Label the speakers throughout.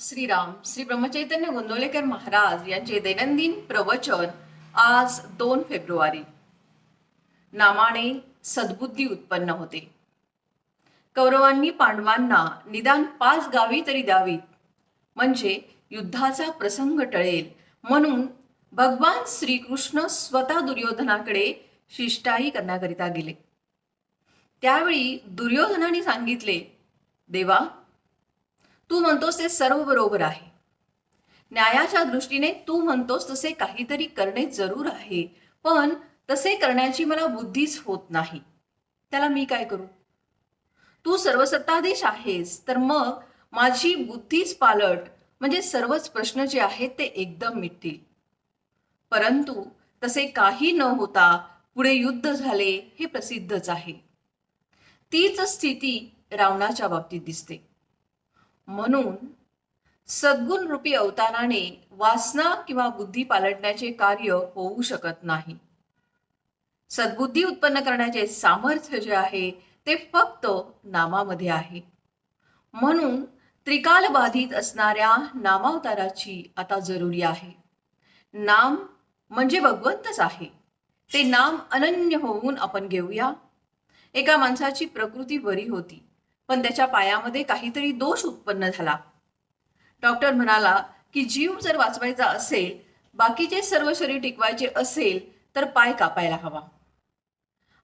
Speaker 1: श्रीराम श्री ब्रह्मचैतन्य गोंदवलेकर महाराज यांचे दैनंदिन प्रवचन आज दोन फेब्रुवारी. नामाने सद्बुद्धी उत्पन्न होते. कौरवांनी पांडवांना निदान पाच गावी तरी द्यावीत. म्हणजे युद्धाचा प्रसंग टळेल. म्हणून भगवान श्रीकृष्ण स्वतः दुर्योधनाकडे शिष्टाई करण्याकरिता गेले. त्यावेळी दुर्योधनाने सांगितले देवा तू म्हणतोस ते सर्व बरोबर आहे. न्यायाच्या दृष्टीने तू म्हणतोस तसे काहीतरी करणे जरूर आहे पण तसे करण्याची मला बुद्धीच होत नाही. त्याला मी काय करू? तू सर्वसत्ताधीश आहेस तर मग माझी बुद्धीच पालट म्हणजे सर्वच प्रश्न जे आहेत ते एकदम मिटतील. परंतु तसे काही न होता पुढे युद्ध झाले हे प्रसिद्धच आहे. तीच स्थिती रावणाच्या बाबतीत दिसते. म्हणून सद्गुण रूपी अवताराने वासना किंवा बुद्धी पालटण्याचे कार्य होऊ शकत नाही. सद्बुद्धी उत्पन्न करण्याचे सामर्थ्य जे आहे ते फक्त नामामध्ये आहे. म्हणून त्रिकाल बाधित असणाऱ्या नामावताराची आता जरुरी आहे. नाम म्हणजे भगवंतच आहे. ते नाम अनन्य होऊन आपण घेऊया. एका माणसाची प्रकृती बरी होती. पण त्याच्या पायामध्ये काहीतरी दोष उत्पन्न झाला. डॉक्टर म्हणाला की जीव जर वाचवायचा असेल बाकीचे सर्व शरीर टिकवायचे असेल तर पाय कापायला हवा.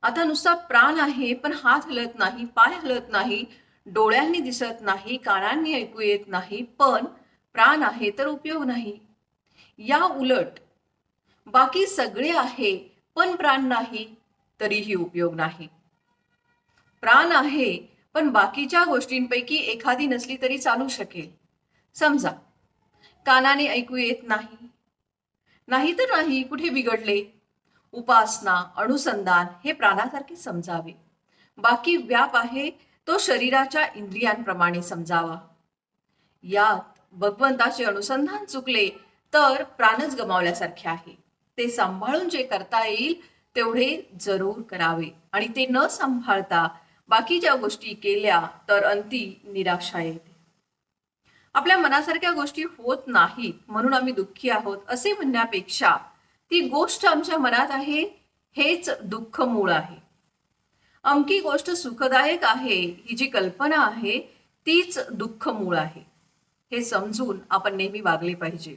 Speaker 1: आता नुसता प्राण आहे पण हात हलत नाही पाय हलत नाही डोळ्यांनी दिसत नाही कानांनी ऐकू येत नाही पण प्राण आहे तर उपयोग नाही. या उलट बाकी सगळे आहे पण प्राण नाही तरीही उपयोग नाही. प्राण आहे पण बाकीच्या गोष्टींपैकी एखादी नसली तरी चालू शकेल. समजा कानाने ऐकू येत नाही. नाही तर नाही कुठे बिघडले? उपासना अनुसंधान हे प्राणासारखे समजावे. बाकी व्याप आहे तो शरीराच्या इंद्रियांप्रमाणे समजावा. यात भगवंताचे अनुसंधान चुकले तर प्राणच गमावल्यासारखे आहे. ते सांभाळून जे करता येईल तेवढे जरूर करावे. आणि ते न सांभाळता बाकीच्या गोष्टी केल्या तर अंती निराशा येते. आपल्या मनासारख्या गोष्टी होत नाहीत म्हणून आम्ही दुःखी आहोत असे म्हणण्यापेक्षा ती गोष्ट आमच्या मनात आहे हेच दुःख मूळ आहे. अमकी गोष्ट सुखदायक आहे ही जी कल्पना आहे तीच दुःख मूळ आहे. हे समजून आपण नेहमी वागले पाहिजे.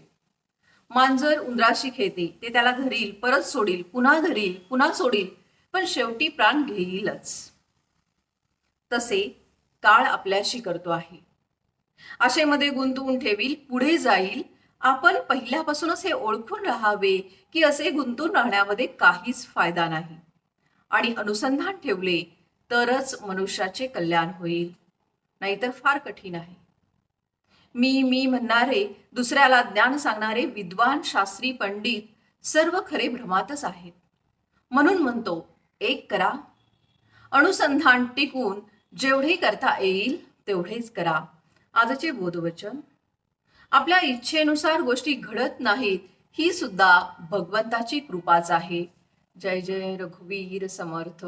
Speaker 1: मांजर उंदराशी खेळते ते त्याला धरील परत सोडील पुन्हा धरील पुन्हा सोडील पण शेवटी प्राण घेईलच. तसे काळ आपल्याशी करतो आहे. आशेमध्ये गुंतवून ठेवील पुढे जाईल. आपण पहिल्यापासूनच हे ओळखून राहावे की असे गुंतून राहण्यामध्ये काहीच फायदा नाही. आणि अनुसंधान ठेवले तरच मनुष्याचे कल्याण होईल. नाहीतर फार कठीण आहे. मी मी म्हणणारे दुसऱ्याला ज्ञान सांगणारे विद्वान शास्त्री पंडित सर्व खरे भ्रमातच आहेत. म्हणून म्हणतो एक करा. अनुसंधान टिकून जेवढे करता येईल तेवढेच करा. आजचे बोधवचन. आपल्या इच्छेनुसार गोष्टी घडत नाहीत ही सुद्धा भगवंताची कृपाच आहे. जय जय रघुवीर समर्थ.